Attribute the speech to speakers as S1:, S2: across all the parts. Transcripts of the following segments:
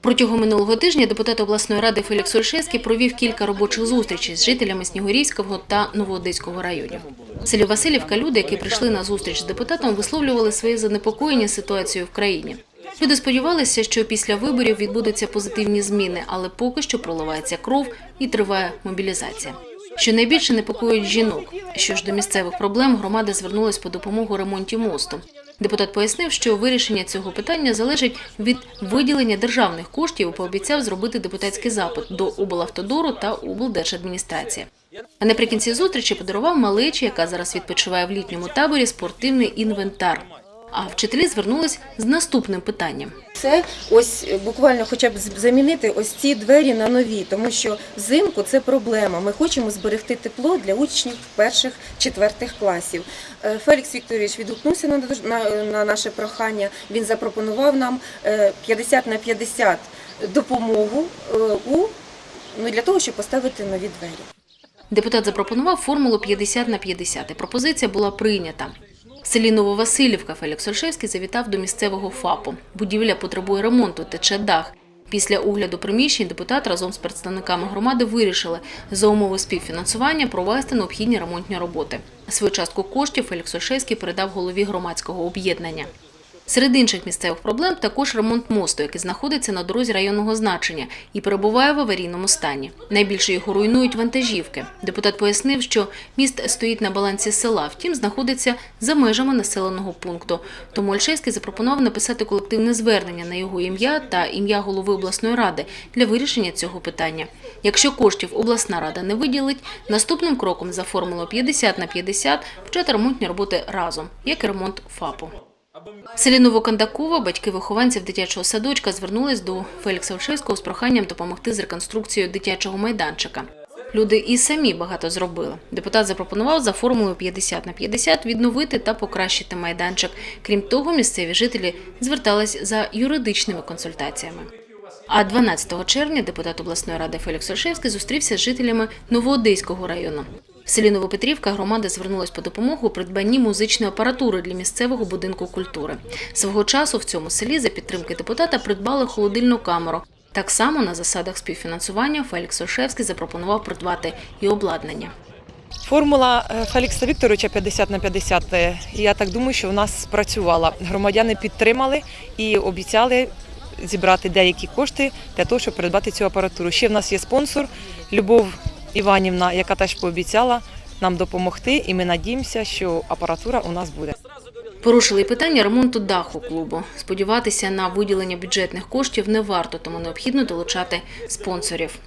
S1: Протягом минулого тижня депутат обласної ради Фелікс Ольшевський провів кілька робочих зустрічей з жителями Снігурівського та Новоодеського районів. В селі Васильівка люди, які прийшли на зустріч з депутатом, висловлювали своє занепокоєння ситуацією в країні. Люди сподівалися, що після виборів відбудуться позитивні зміни, але поки що проливається кров і триває мобілізація. Що найбільше непокоїть жінок. Що ж до місцевих проблем, громада звернулась по допомогу ремонті мосту. Депутат пояснив, що вирішення цього питання залежить від виділення державних коштів пообіцяв зробити депутатський запит до облавтодору та облдержадміністрації. А наприкінці зустрічі подарував малечі, яка зараз відпочиває в літньому таборі, спортивний інвентар. А вчителі звернулись з наступним питанням.
S2: Це ось е, буквально хоча б замінити ось ці двері на нові, тому що взимку це проблема. Ми хочемо зберегти тепло для учнів перших четвертих класів. Е, Фелікс Вікторович відгукнувся на, на, на наше прохання. Він запропонував нам е, 50 на 50 допомогу е, у ну для того, щоб поставити нові двері.
S1: Депутат запропонував формулу 50 на 50. Пропозиція була прийнята. Селі Нововасилівка Фелікс Ольшевський завітав до місцевого ФАПу. Будівля потребує ремонту, тече дах. Після огляду приміщень депутат разом з представниками громади вирішили за умови співфінансування провести необхідні ремонтні роботи. Свою частку коштів Фелікс Ольшевський передав голові громадського об'єднання. Серед інших місцевих проблем також ремонт мосту, який знаходиться на дорозі районного значення і перебуває в аварійному стані. Найбільше його руйнують вантажівки. Депутат пояснив, що міст стоїть на балансі села, втім знаходиться за межами населеного пункту. Тому Ольшевський запропонував написати колективне звернення на його ім'я та ім'я голови обласної ради для вирішення цього питання. Якщо коштів обласна рада не виділить, наступним кроком за формулою 50 на 50 почати ремонтні роботи разом, як і ремонт ФАПу. В селі Новокандакова батьки вихованців дитячого садочка звернулись до Фелікса Ольшевського з проханням допомогти з реконструкцією дитячого майданчика. Люди і самі багато зробили. Депутат запропонував за формулою 50 на 50 відновити та покращити майданчик. Крім того, місцеві жителі звертались за юридичними консультаціями. А 12 червня депутат обласної ради Фелікс Ольшевський зустрівся з жителями Новоодеського району. В селі Новопетрівка громада звернулась по допомогу придбанні музичної апаратури для місцевого будинку культури. Свого часу в цьому селі за підтримки депутата придбали холодильну камеру. Так само на засадах співфінансування Фелікс Ольшевський запропонував придбати і обладнання.
S3: Формула е, Фелікса Вікторовича 50 на 50, е, я так думаю, що в нас спрацювала. Громадяни підтримали і обіцяли зібрати деякі кошти для того, щоб придбати цю апаратуру. Ще в нас є спонсор Любов Іванівна, яка теж пообіцяла нам допомогти, і ми надіємося, що апаратура у нас буде.
S1: Порушили питання ремонту даху клубу. Сподіватися на виділення бюджетних коштів не варто, тому необхідно долучати спонсорів.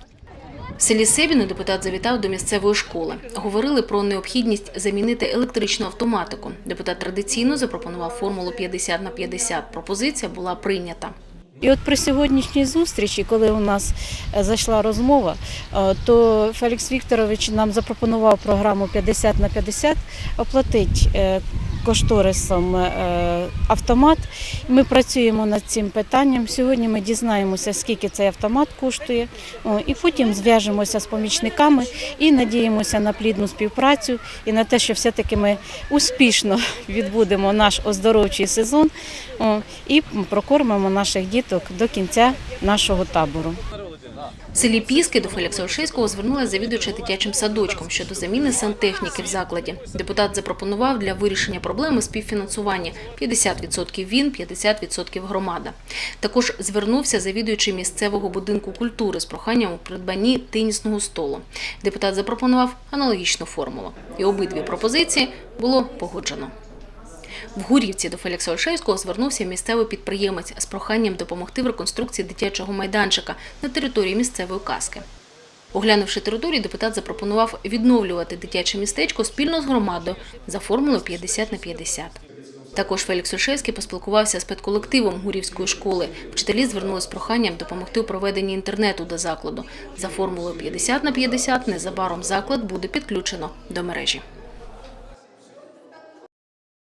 S1: В селі Себіно депутат завітав до місцевої школи. Говорили про необхідність замінити електричну автоматику. Депутат традиційно запропонував формулу 50 на 50. Пропозиція була прийнята.
S4: І от при сьогоднішній зустрічі, коли у нас е, зайшла розмова, е, то Фелікс Вікторович нам запропонував програму 50 на 50 оплатити е, кошторисом е, автомат. Ми працюємо над цим питанням. Сьогодні ми дізнаємося, скільки цей автомат коштує, і потім зв'яжемося з помічниками і надіємося на плідну співпрацю і на те, що все-таки ми успішно відбудемо наш оздоровчий сезон і прокормимо наших діток до кінця нашого табору.
S1: В селі Піски до Фелікса Ольшевського звернулася завідувача дитячим садочком щодо заміни сантехніки в закладі. Депутат запропонував для вирішення проблеми співфінансування 50% він, 50% громада. Також звернувся завідуючий місцевого будинку культури з проханням у придбанні тенісного столу. Депутат запропонував аналогічну формулу. І обидві пропозиції було погоджено. В Гурівці до Фелікса Ольшевського звернувся місцевий підприємець з проханням допомогти в реконструкції дитячого майданчика на території місцевої каски. Оглянувши територію, депутат запропонував відновлювати дитяче містечко спільно з громадою за формулою 50 на 50. Також Фелікс Ольшевський поспілкувався з педколективом Гурівської школи. Вчителі звернулись з проханням допомогти у проведенні інтернету до закладу. За формулою 50 на 50 незабаром заклад буде підключено до мережі.